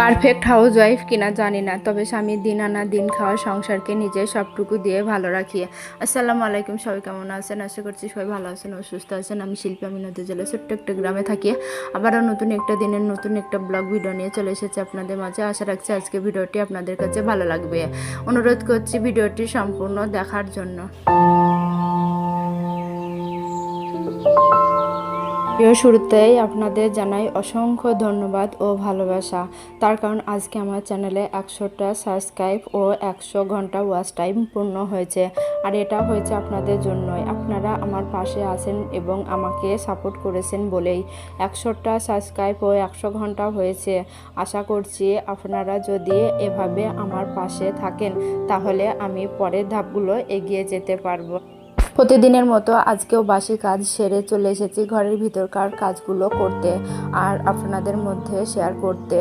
Perfect house wife কিনা জানি না, তবে স্বামী দিন আনা দিন খাওয়া সংসারকে নিজে সবটুকু দিয়ে ভালো রাখি। আসসালামু আলাইকুম, সবাই কেমন আছেন? আশা করছি সবাই ভালো আছেন ও সুস্থ আছেন। আমি শিল্পী আমি নদী জেলা ছোট্ট একটা গ্রামে থাকি। আবারও নতুন একটা দিনের নতুন একটা ব্লগ ভিডিও নিয়ে চলে এসেছি আপনাদের মাঝে। আশা রাখছি আজকে ভিডিওটি আপনাদের কাছে ভালো লাগবে। অনুরোধ করছি ভিডিওটি সম্পূর্ণ দেখার জন্য। প্রিয় শুরুতেই আপনাদের জানাই অসংখ্য ধন্যবাদ ও ভালোবাসা। তার কারণ আজকে আমার চ্যানেলে একশোটা সাবস্ক্রাইব ও একশো ঘণ্টা ওয়াচ টাইম পূর্ণ হয়েছে। আর এটা হয়েছে আপনাদের জন্যই। আপনারা আমার পাশে আছেন এবং আমাকে সাপোর্ট করেছেন বলেই একশোটা সাবস্ক্রাইব ও একশো ঘণ্টা হয়েছে। আশা করছি আপনারা যদি এভাবে আমার পাশে থাকেন, তাহলে আমি পরের ধাপগুলো এগিয়ে যেতে পারব। প্রতিদিনের মতো আজকেও বাসি কাজ সেরে চলে এসেছি ঘরের ভিতরকার কাজগুলো করতে আর আপনাদের মধ্যে শেয়ার করতে।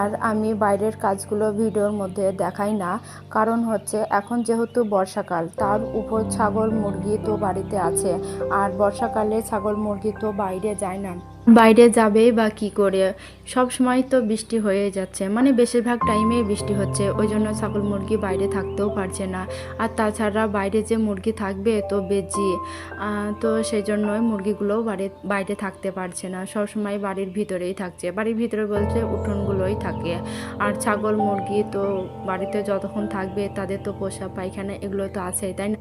আর আমি বাইরের কাজগুলো ভিডিওর মধ্যে দেখাই না, কারণ হচ্ছে এখন যেহেতু বর্ষাকাল, তার উপর ছাগল মুরগি তো বাড়িতে আছে। আর বর্ষাকালে ছাগল মুরগি তো বাইরে যায় না। বাইরে যাবেই বা কি করে, সব সময় তো বৃষ্টি হয়ে যাচ্ছে। মানে বেশিরভাগ টাইমে বৃষ্টি হচ্ছে, ওই জন্য ছাগল মুরগি বাইরে থাকতেও পারছে না। আর তাছাড়া বাইরে যে মুরগি থাকবে তো বেজি তো সেই জন্যই মুরগিগুলোও বাড়ি, বাইরে থাকতে পারছে না। সব সময় বাড়ির ভিতরেই থাকছে। বাড়ির ভিতরে বলতে উঠোনগুলোই থাকে। আর ছাগল মুরগি তো বাড়িতে যতক্ষণ থাকবে তাদের তো পোষা পায়খানা এগুলো তো আছেই, তাই না?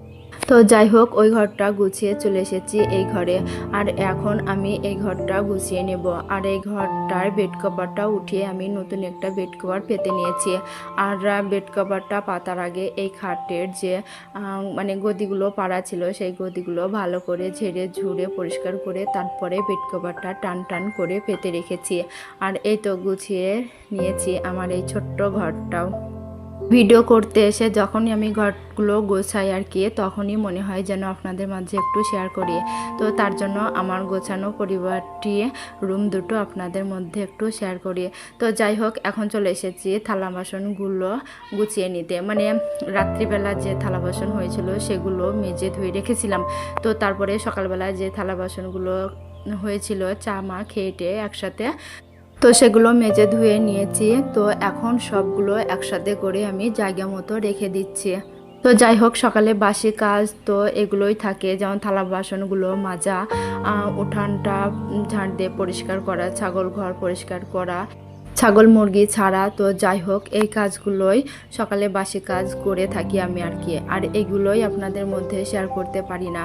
তো যাই হোক, ওই ঘরটা গুছিয়ে চলে এসেছি এই ঘরে। আর এখন আমি এই ঘরটা গুছিয়ে নেব। আর এই ঘরটার বেড কভারটা উঠিয়ে আমি নতুন একটা বেড কভার পেতে নিয়েছি। আর বেড কভারটা পাতার আগে এই খাটের যে মানে গদিগুলো পাড়া ছিল, সেই গদিগুলো ভালো করে ঝেড়ে ঝুড়ে পরিষ্কার করে তারপরে বেড কভারটা টান টান করে পেতে রেখেছি। আর এই তো গুছিয়ে নিয়েছি আমার এই ছোট্ট ঘরটাও। ভিডিও করতে এসে যখনই আমি ঘরগুলো গোছাই আর কি, তখনই মনে হয় যেন আপনাদের মাঝে একটু শেয়ার করি। তো তার জন্য আমার গোছানো পরিবারটি রুম দুটো আপনাদের মধ্যে একটু শেয়ার করি। তো যাই হোক, এখন চলে এসেছি থালা বাসনগুলো গুছিয়ে নিতে। মানে রাত্রিবেলা যে থালা বাসন হয়েছিল সেগুলো মেজে ধুয়ে রেখেছিলাম। তো তারপরে সকালবেলা যে থালা বাসনগুলো হয়েছিল চা মা খেয়েটে একসাথে তো সেগুলো মেজে ধুয়ে নিয়েছি। তো এখন সবগুলো একসাথে করে আমি জায়গা মতো রেখে দিচ্ছি। তো যাই হোক, সকালে বাসি কাজ তো এগুলোই থাকে। যেমন থালা বাসনগুলো মাজা উঠানটা ঝাঁট দিয়ে পরিষ্কার করা, ছাগল ঘর পরিষ্কার করা, ছাগল মুরগি ছাড়া। তো যাই হোক, এই কাজগুলোই সকালে বাসি কাজ করে থাকি আমি আর কি। আর এগুলোই আপনাদের মধ্যে শেয়ার করতে পারি না।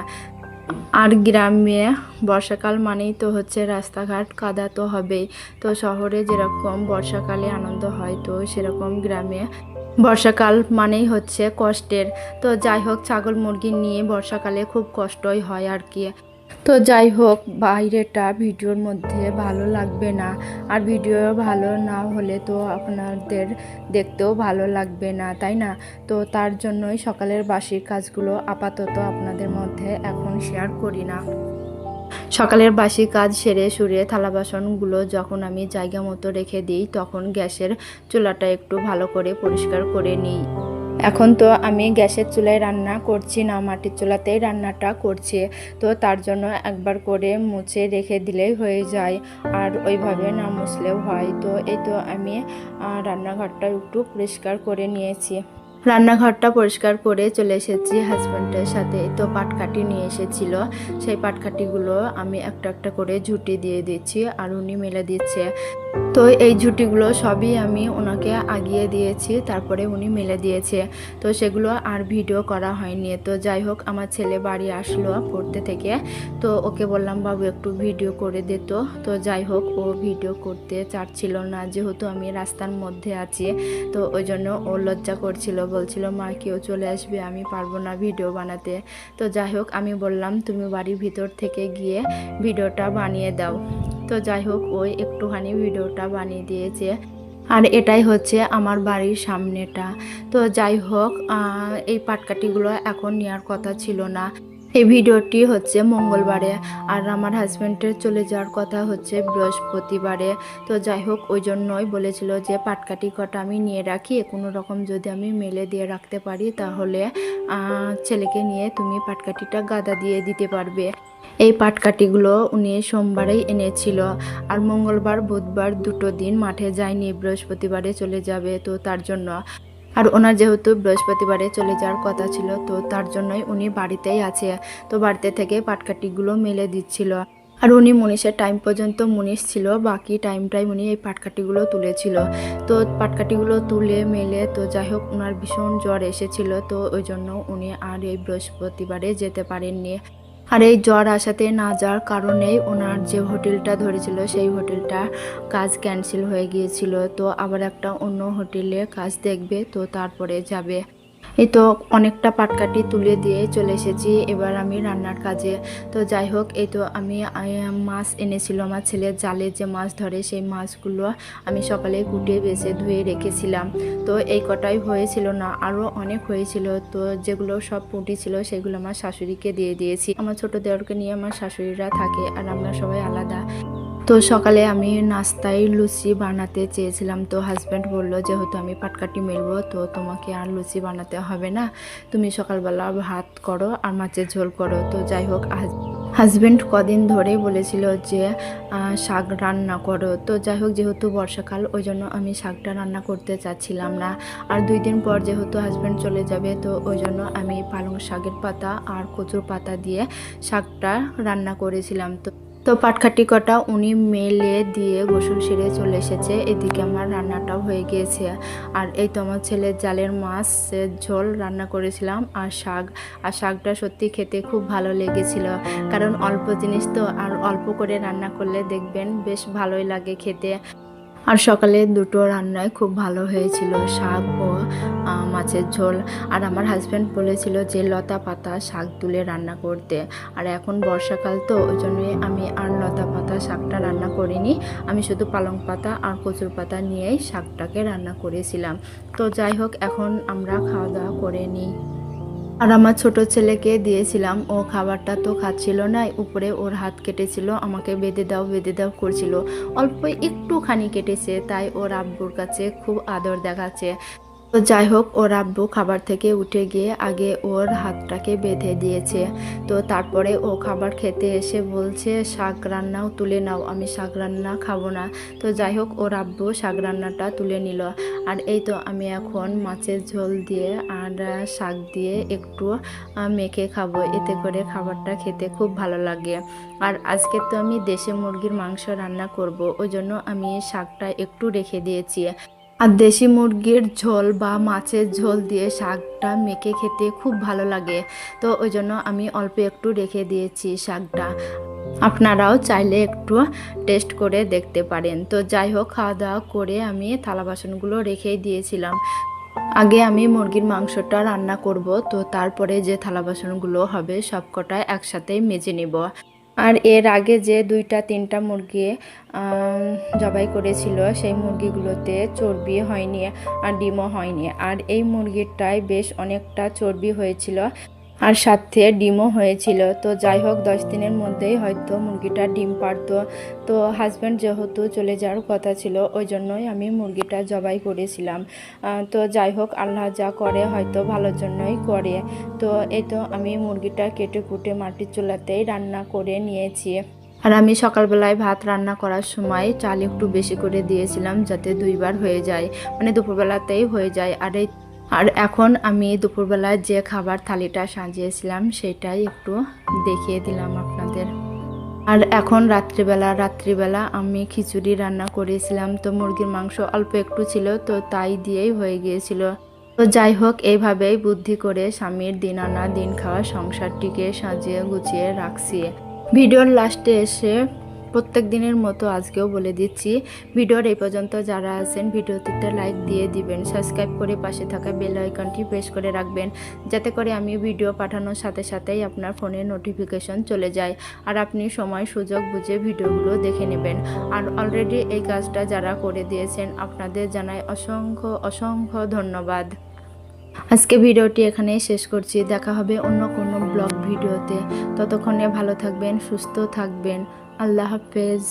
আর গ্রামে বর্ষাকাল মানেই তো হচ্ছে রাস্তাঘাট কাদা তো হবেই। তো শহরে যেরকম বর্ষাকালে আনন্দ হয়, তো সেরকম গ্রামে বর্ষাকাল মানেই হচ্ছে কষ্টের। তো যাই হোক, ছাগল মুরগি নিয়ে বর্ষাকালে খুব কষ্টই হয় আর কি। তো যাই হোক, বাইরেটা ভিডিওর মধ্যে ভালো লাগবে না। আর ভিডিও ভালো না হলে তো আপনাদের দেখতেও ভালো লাগবে না, তাই না? তো তার জন্যই সকালের বাসির কাজগুলো আপাতত আপনাদের মধ্যে এখন শেয়ার করি না। সকালের বাসি কাজ সেরে সুরে থালা বাসনগুলো যখন আমি জায়গা মতো রেখে দিই, তখন গ্যাসের চুলাটা একটু ভালো করে পরিষ্কার করে নিই। এখন তো আমি গ্যাসের চুলায় রান্না করছি না, মাটির চুলাতেই রান্নাটা করছি। তো তার জন্য একবার করে মুছে রেখে দিলেই হয়ে যায়, আর ওইভাবে না মুছলেও হয়। তো এই তো আমি রান্নাঘরটা একটু পরিষ্কার করে নিয়েছি। রান্নাঘরটা পরিষ্কার করে চলে এসেছি হাজব্যান্ডের সাথে। তো পাটকাঠি নিয়ে এসেছিল। সেই পাটকাঠিগুলো আমি একটা একটা করে ঝুটি দিয়ে দিচ্ছি আর উনি মেলে দিচ্ছে। তো এই ঝুটিগুলো সবই আমি ওনাকে আগিয়ে দিয়েছি, তারপরে উনি মেলে দিয়েছে। তো সেগুলো আর ভিডিও করা হয়নি। তো যাই হোক, আমার ছেলে বাড়ি আসলো পড়তে থেকে। তো ওকে বললাম, বাবু, একটু ভিডিও করে দিত তো যাই হোক, ও ভিডিও করতে চাচ্ছিল না। যেহেতু আমি রাস্তার মধ্যে আছি, তো ওই জন্য ও লজ্জা করছিল বলছিল, মা, কেউ চলে আসবে, আমি পারব না ভিডিও বানাতে। তো যাই হোক, আমি বললাম, তুমি বাড়ির ভিতর থেকে গিয়ে ভিডিওটা বানিয়ে দাও। তো যাই হোক ওই একটুখানি ভিডিওটা বানিয়ে দিয়েছে। আর এটাই হচ্ছে আমার বাড়ির সামনেটা। তো যাই হোক এই পাটকাঠিগুলো এখন নেওয়ার কথা ছিল না। এই ভিডিওটি হচ্ছে মঙ্গলবারে আর আমার হাজব্যান্ডের চলে যাওয়ার কথা হচ্ছে বৃহস্পতিবারে। তো যাই হোক, ওই জন্যই বলেছিল যে পাটকাটি কটা আমি নিয়ে রাখি, কোনো রকম যদি আমি মেলে দিয়ে রাখতে পারি তাহলে ছেলেকে নিয়ে তুমি পাটকাঠিটা গাদা দিয়ে দিতে পারবে। এই পাটকাঠিগুলো উনি সোমবারেই এনেছিল আর মঙ্গলবার, বুধবার দুটো দিন মাঠে যায়নি, বৃহস্পতিবারে চলে যাবে। তো তার জন্য আর ওনার যেহেতু বৃহস্পতিবারে চলে যাওয়ার কথা ছিল, তো তার জন্যই উনি বাড়িতেই আছে। তো বাড়িতে থেকে পাটকাঠিগুলো মেলে দিচ্ছিল। আর উনি মুনিশের টাইম পর্যন্ত মুনিশ ছিল, বাকি টাইমটাই উনি এই পাটকাঠিগুলো তুলেছিল। তো পাটকাঠিগুলো তুলে মেলে, তো যাই হোক ওনার ভীষণ জ্বর এসেছিল, তো ওই জন্য উনি আর এই বৃহস্পতিবারে যেতে পারেননি। আর এই জ্বর আসাতে না যাওয়ার কারণেই ওনার যে হোটেলটা ধরেছিল, সেই হোটেলটা কাজ ক্যান্সেল হয়ে গিয়েছিল। তো আবার একটা অন্য হোটেলে কাজ দেখবে, তো তারপরে যাবে। এই তো অনেকটা পাটকাটি তুলে দিয়ে চলে এসেছি, এবার আমি রান্নার কাজে। তো যাই হোক, এই তো আমি মাছ এনেছিল আমার ছেলের জালে, যে মাছ ধরে সেই মাছগুলো আমি সকালে কুটে বেছে, ধুয়ে রেখেছিলাম। তো এই কটাই হয়েছিল না আরও অনেক হয়েছিল। তো যেগুলো সব পুঁটি ছিল, সেগুলো আমার শাশুড়িকে দিয়ে দিয়েছি। আমার ছোট দেওরকে নিয়ে আমার শাশুড়িরা থাকে, আর আমরা সবাই আলাদা। তো সকালে আমি নাস্তায় লুচি বানাতে চেয়েছিলাম। তো হাজব্যান্ড বলল, যেহেতু আমি পাটকাটি মেলবো, তো তোমাকে আর লুচি বানাতে হবে না। তুমি সকালবেলা ভাত করো আর মাছের ঝোল করো। তো যাই হোক হাজব্যান্ড কদিন ধরে বলেছিল যে শাক রান্না করো। তো যাই হোক, যেহেতু বর্ষাকাল, ওই জন্য আমি শাকটা রান্না করতে চাচ্ছিলাম না। আর দুই দিন পর যেহেতু হাজব্যান্ড চলে যাবে, তো ওই জন্য আমি পালং শাকের পাতা আর কচুর পাতা দিয়ে শাকটা রান্না করেছিলাম। তো তো পাটখাটি কটা উনি মেলে দিয়ে গোসল সেরে চলে এসেছে। এদিকে আমার রান্নাটাও হয়ে গিয়েছে। আর এই তো আমার ছেলের জালের মাছ ঝোল রান্না করেছিলাম আর শাক। আর শাকটা সত্যি খেতে খুব ভালো লেগেছিল। কারণ অল্প জিনিস তো, আর অল্প করে রান্না করলে দেখবেন বেশ ভালোই লাগে খেতে। আর সকালে দুটো রান্নায় খুব ভালো হয়েছিল, শাক ও মাছের ঝোল। আর আমার হাজব্যান্ড বলেছিল যে, লতা পাতা শাক তুলে রান্না করতে। আর এখন বর্ষাকাল তো, ওই জন্যই আমি আর লতা পাতা শাকটা রান্না করিনি। আমি শুধু পালং পাতা আর কচুর পাতা নিয়েই শাকটাকে রান্না করেছিলাম। তো যাই হোক, এখন আমরা খাওয়া দাওয়া করে নিই। আর আমার ছোট ছেলেকে দিয়েছিলাম। ও খাবারটা তো খাচ্ছিল না, উপরে ওর হাত কেটেছিল, আমাকে বেঁধে দাও বেঁধে দাও করছিল। অল্প একটুখানি কেটেছে, তাই ওর আব্বুর কাছে খুব আদর দেখাচ্ছে। তো যাই হোক, ওর আব্বু খাবার থেকে উঠে গিয়ে আগে ওর হাতটাকে বেঁধে দিয়েছে। তো তারপরে ও খাবার খেতে এসে বলছে, শাক রান্নাও তুলে নাও, আমি শাক রান্না খাব না। তো যাই হোক, ওর আব্বু শাক রান্নাটা তুলে নিল। আর এই তো আমি এখন মাছের ঝোল দিয়ে আর শাক দিয়ে একটু মেখে খাব। এতে করে খাবারটা খেতে খুব ভালো লাগে। আর আজকে তো আমি দেশে মুরগির মাংস রান্না করব, ওই জন্য আমি শাকটা একটু রেখে দিয়েছি। আর দেশি মুরগির ঝোল বা মাছের ঝোল দিয়ে শাকটা মেখে খেতে খুব ভালো লাগে। তো ওই জন্য আমি অল্প একটু রেখে দিয়েছি শাকটা। আপনারাও চাইলে একটু টেস্ট করে দেখতে পারেন। তো যাই হোক, খাওয়া দাওয়া করে আমি থালা বাসনগুলো রেখেই দিয়েছিলাম। আগে আমি মুরগির মাংসটা রান্না করব, তো তারপরে যে থালা বাসনগুলো হবে সবকটা একসাথেই মেজে নেব। আর এর আগে যে দুইটা, তিনটা মুরগি জবাই করেছিল, সেই মুরগিগুলোতে চর্বি হয়নি আর ডিমও হয়নি। আর এই মুরগিটায় বেশ অনেকটা চর্বি হয়েছিল। আর সাথে ডিমও হয়েছিল। তো যাই হোক, দশ দিনের মধ্যেই হয়তো মুরগিটা ডিম পারতো। তো হাজব্যান্ড যেহেতু চলে যাওয়ার কথা ছিল, ওই জন্যই আমি মুরগিটা জবাই করেছিলাম। তো যাই হোক, আল্লাহ যা করে হয়তো ভালোর জন্যই করে। তো এই তো আমি মুরগিটা কেটে কুটে মাটির চুলাতেই রান্না করে নিয়েছি। আর আমি সকালবেলায় ভাত রান্না করার সময় চাল একটু বেশি করে দিয়েছিলাম যাতে দুইবার হয়ে যায়। মানে দুপুরবেলাতেই হয়ে যায়। আর এই আর এখন আমি দুপুরবেলায় যে খাবার থালিটা সাজিয়েছিলাম, সেটাই একটু দেখিয়ে দিলাম আপনাদের। আর এখন রাত্রিবেলা রাত্রিবেলা আমি খিচুড়ি রান্না করেছিলাম। তো মুরগির মাংস অল্প একটু ছিল, তো তাই দিয়েই হয়ে গিয়েছিল। তো যাই হোক, এইভাবেই বুদ্ধি করে স্বামীর দিন আনা, দিন খাওয়া সংসারটিকে সাজিয়ে গুছিয়ে রাখছি। ভিডিওর লাস্টে এসে প্রত্যেক দিনের মতো আজকেও বলে দিচ্ছি, ভিডিওর এই পর্যন্ত যারা আছেন ভিডিওটিতে লাইক দিয়ে দিবেন সাবস্ক্রাইব করে পাশে থাকা বেল আইকনটি প্রেস করে রাখবেন, যাতে করে আমি ভিডিও পাঠানোর সাথে সাথেই আপনার ফোনে নোটিফিকেশন চলে যায় আর আপনি সময়, সুযোগ বুঝে ভিডিওগুলো দেখে নেবেন। আর অলরেডি এই কাজটা যারা করে দিয়েছেন, আপনাদের জানাই অসংখ্য অসংখ্য ধন্যবাদ। আজকে ভিডিওটি এখানেই শেষ করছি। দেখা হবে অন্য কোনো ব্লগ ভিডিওতে। ততক্ষণে ভালো থাকবেন, সুস্থ থাকবেন। আল্লাহ হাফেজ।